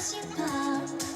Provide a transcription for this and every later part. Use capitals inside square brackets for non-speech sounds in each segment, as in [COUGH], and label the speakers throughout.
Speaker 1: 心房。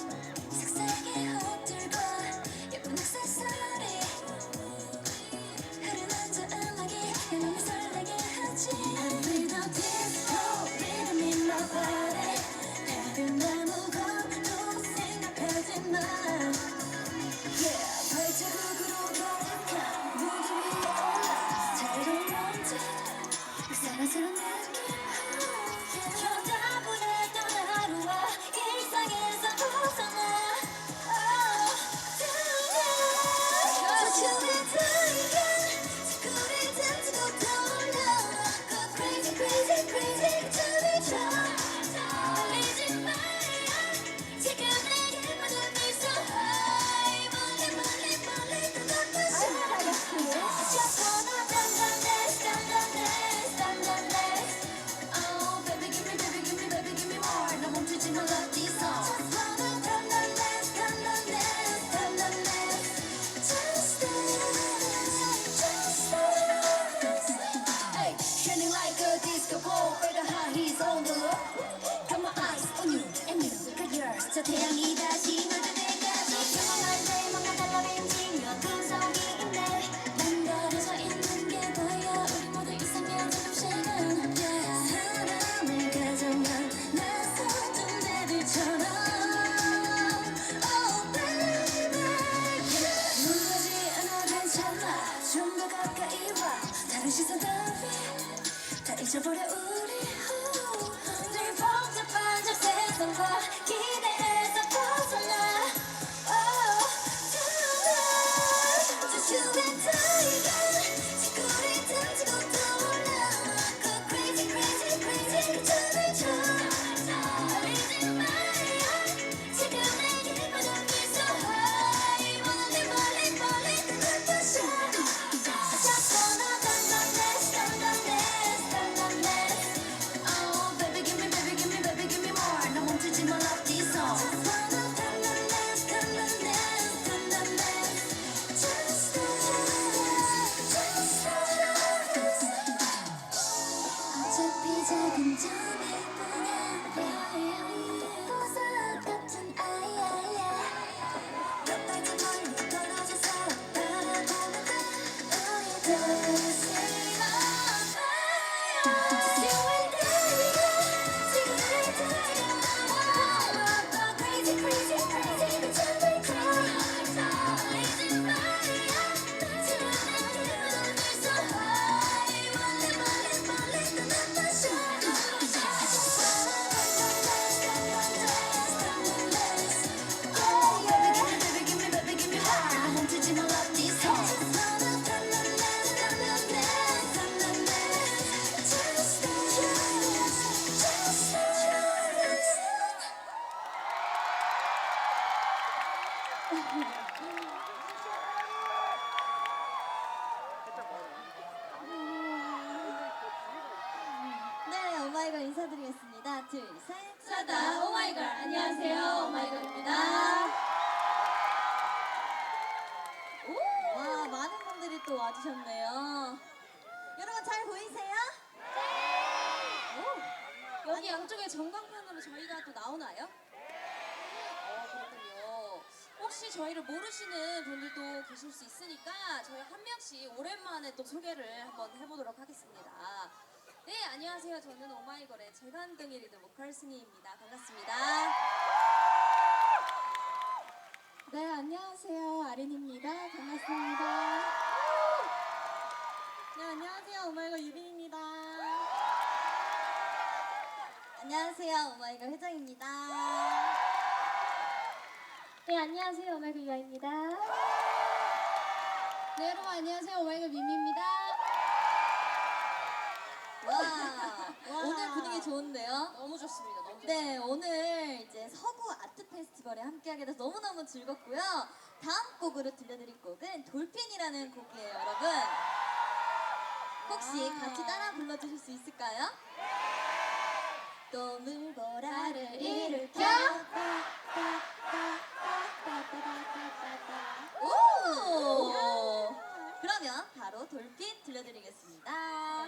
Speaker 2: 네, 오마이걸 인사드리겠습니다. 둘, 셋.
Speaker 3: 사다 오마이걸 안녕하세요 오마이걸입니다.
Speaker 2: 와, 많은 분들이 또 와주셨네요. 여러분 잘 보이세요?
Speaker 3: 여기 양쪽에 전광판으로 저희가 또 나오나요? 어 그렇군요. 혹시 저희를 모르시는 분들도 계실 수 있으니까 저희 한 명씩 오랜만에 또 소개를 한번 해보도록 하겠습니다. 네 안녕하세요. 저는 오마이걸의 재간둥이 리드 보컬 승희입니다. 반갑습니다.
Speaker 2: 네, 안녕하세요. 아린입니다. 반갑습니다. 네, 안녕하세요. 오마이걸 유빈입니다. 안녕하세요. 오마이걸 회장입니다.
Speaker 3: 네 안녕하세요 오마이걸 유아입니다.
Speaker 2: 네, 여러분 안녕하세요. 오마이걸 미미입니다. 와, 오늘 분위기 좋은데요?
Speaker 3: 너무 좋습니다. 너무 좋습니다.
Speaker 2: 네, 오늘 이제 서구 아트 페스티벌에 함께하게 돼서 너무너무 즐겁고요. 다음 곡으로 들려드릴 곡은 돌핀이라는 곡이에요, 여러분. 혹시 같이 따라 불러주실 수 있을까요? 또 물보라를 일으켜 오! 그러면 바로 돌핀 들려드리겠습니다.
Speaker 1: Oh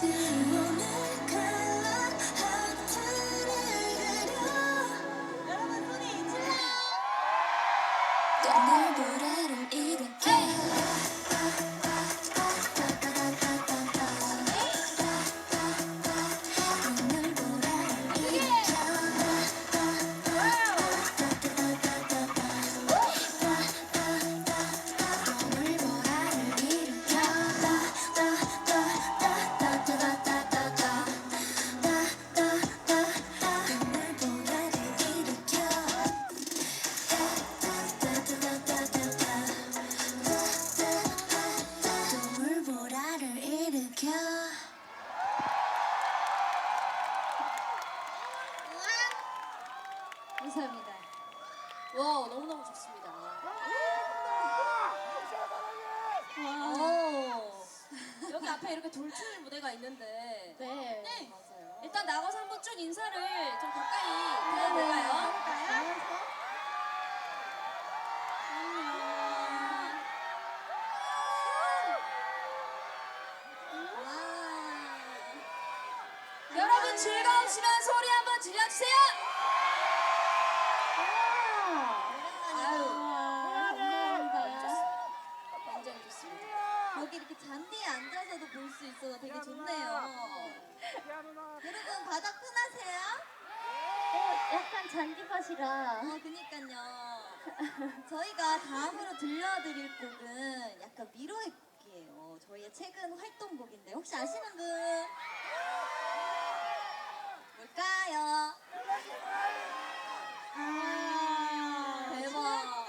Speaker 3: till you
Speaker 1: will
Speaker 3: 여러분 즐거우시면 소리 한번 질러주세요.
Speaker 1: 여기 이렇게 잔디에 앉아서도 볼 수 있어서 되게 좋네요. 여러분 바닥 편하세요?
Speaker 4: 어, 약간 잔디밭이라.
Speaker 1: 어, 그니까요. 저희가 다음으로 들려드릴 곡은 약간 미로의 곡이에요. 저희의 최근 활동곡인데 혹시 아시는 분? 뭘까요? 아, 대박.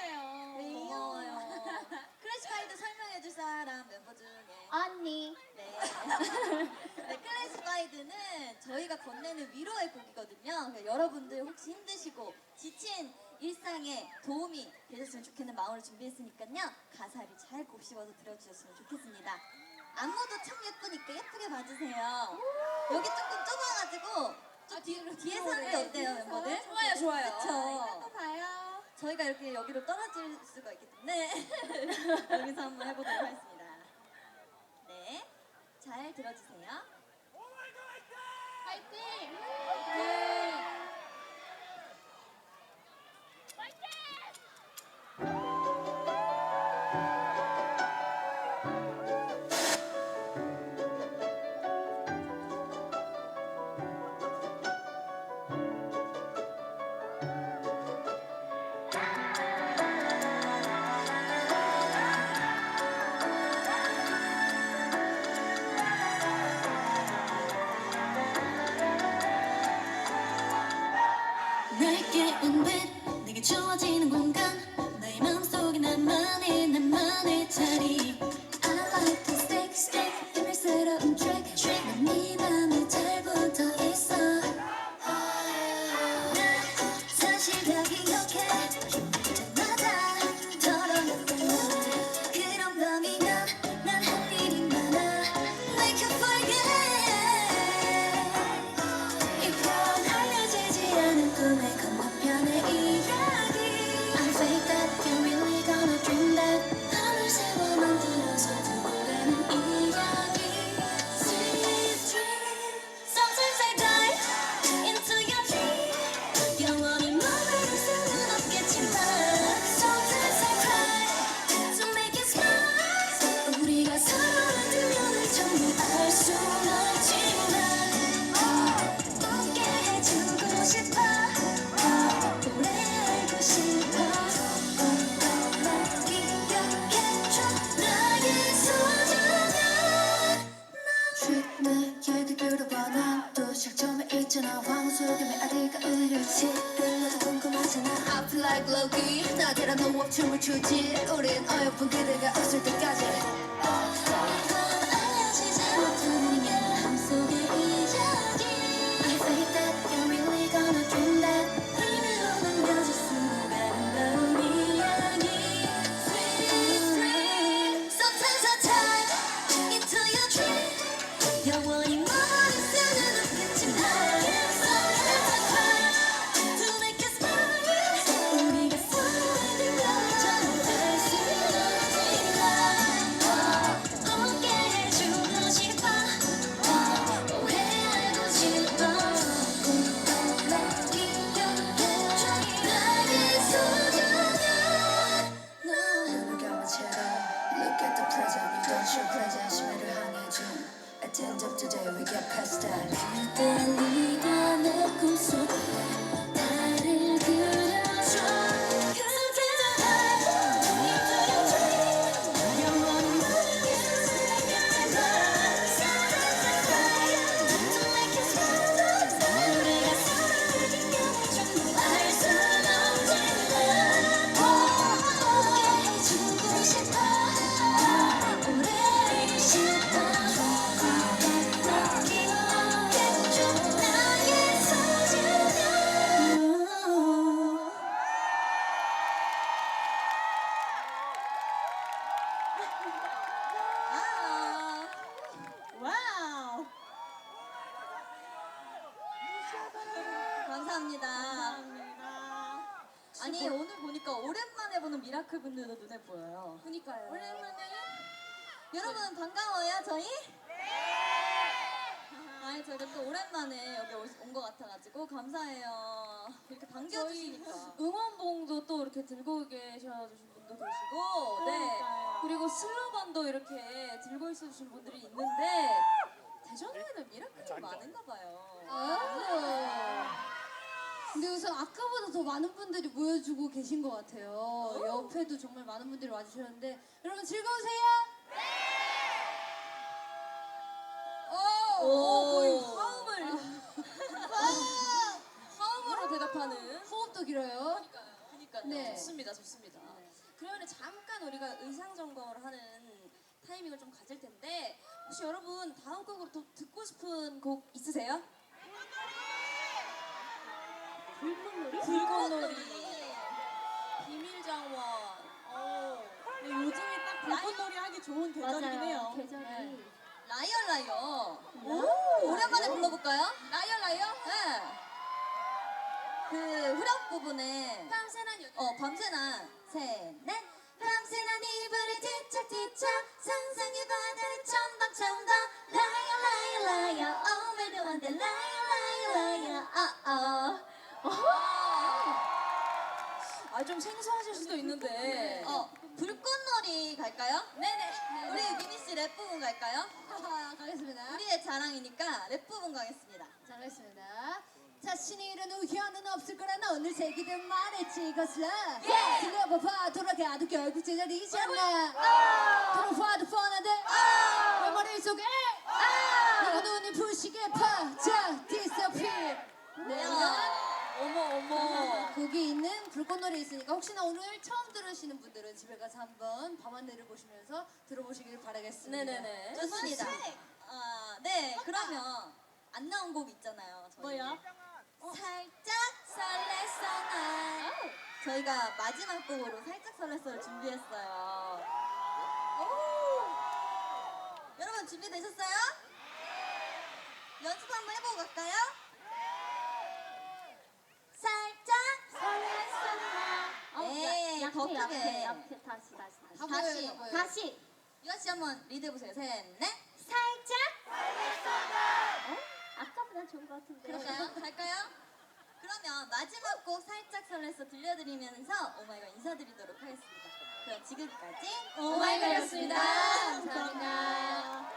Speaker 1: 고마워요. [LAUGHS] 클래식 가이드 설명해 줄 사람 멤버 중에.
Speaker 4: 언니.
Speaker 1: 네. [LAUGHS] 네, 클래식 가이드는 저희가 건네는 위로의 곡이거든요. 그러니까 여러분들 혹시 힘드시고 지친 일상에 도움이 되셨으면 좋겠는 마음으로 준비했으니까요. 가사를 잘 곱씹어서 들어주셨으면 좋겠습니다. 안무도 참 예쁘니까 예쁘게 봐주세요. 여기 조금 좁아가지고 좀 뒤로 뒤에서 하는 게 어때요, 멤버들?
Speaker 3: 좋아요, 좋아요.
Speaker 1: 그쵸?
Speaker 4: 또 봐요.
Speaker 1: 저희가 이렇게 여기로 떨어질 수가 있기 때문에 [LAUGHS] 여기서 한번 해보도록 하겠습니다. 네, 잘 들어주세요.
Speaker 2: 미라클 분들도 눈에 보여요.
Speaker 3: 그니까요.
Speaker 2: 오랜만에 여러분 반가워요 저희? 아니 저희가 또 오랜만에 여기 온 것 같아가지고 감사해요. 이렇게 반겨주시니까.
Speaker 3: 응원봉도 또 이렇게 들고 계셔주신 분도 계시고, 네. 그리고 슬로건도 이렇게 들고 있어주신 분들이 있는데, 대전에는 미라클이 많은가 봐요.
Speaker 1: 근데 우선 아까보다 더 많은 분들이 모여주고 계신 것 같아요. 옆에도 정말 많은 분들이 와주셨는데 여러분 즐거우세요? 오,
Speaker 2: 오.
Speaker 3: 거의 화음을. [LAUGHS] 화음으로 대답하는.
Speaker 1: 호흡도 길어요.
Speaker 3: 그니까요.
Speaker 1: 네.
Speaker 3: 좋습니다, 좋습니다. 그러면 잠깐 우리가 의상 점검을 하는 타이밍을 좀 가질 텐데 혹시 여러분 다음 곡으로 또 듣고 싶은 곡 있으세요? 불꽃놀이? 불꽃놀이. 비밀정원. 오.
Speaker 2: 네, 요즘에 딱 불꽃놀이 하기 좋은 계절이긴 해요.
Speaker 4: 계절이.
Speaker 2: 라이어 라이어. 오, 오랜만에 불러볼까요?
Speaker 3: 라이어 라이어?
Speaker 2: 네. 그 후렴 부분에
Speaker 3: 밤새난 여기.
Speaker 2: 어 밤새나 셋넷 밤새난 이불을 뒤척뒤척 상상의 바다를 첨벙첨벙 라이어 라이어 라이어 오늘도 안돼 라이어 라이어 라이어
Speaker 3: 아 좀 생소하실 수도 있는데.
Speaker 2: 어 불꽃놀이 갈까요?
Speaker 3: 네네.
Speaker 2: 우리 미니 씨 랩 부분 갈까요?
Speaker 1: 가겠습니다.
Speaker 2: 우리의 자랑이니까 랩 부분 가겠습니다.
Speaker 1: 자, 가겠습니다. 자신이 이런 우연은 없을 거라 오늘 새기든 말했지 이것을 들려봐봐 돌아가도 결국 제자리잖아 돌아봐도 뻔한데 내 머릿속에 내가 눈이 부시게 파자 disappear 네.
Speaker 3: 어머 어머.
Speaker 1: 거기 있는 불꽃놀이 있으니까 혹시나 오늘 처음 들으시는 분들은 집에 가서 한번 밤하늘을 보시면서 들어보시길 바라겠습니다.
Speaker 3: 네네네.
Speaker 2: 좋습니다. 아, 네, 그러면 안 나온 곡 있잖아요. 저희.
Speaker 1: 뭐야?
Speaker 2: 살짝 설렜어 날. 저희가 마지막 곡으로 살짝 설렜어를 준비했어요. 오! 여러분 준비되셨어요? 연습 한번 해보고 갈까요? 살짝
Speaker 4: 어, 약해. 다시, 다시, 다시.
Speaker 1: 다
Speaker 2: 다시.
Speaker 1: 보여요, 다 보여요.
Speaker 4: 다시.
Speaker 2: 유아 씨 한번 리드 해보세요. 셋, 넷.
Speaker 4: 살짝. 어? 아까보다 좋은 것 같은데.
Speaker 2: 그럴까요? [LAUGHS] 갈까요? 그러면 마지막 곡 살짝 설레서 들려드리면서 오마이걸 인사드리도록 하겠습니다. 그럼 지금까지 오마이걸이었습니다.
Speaker 1: 감사합니다.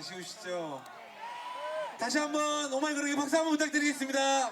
Speaker 5: 아쉬우시죠? 다시 한번 오마이 그룹에 박수 한번 부탁드리겠습니다.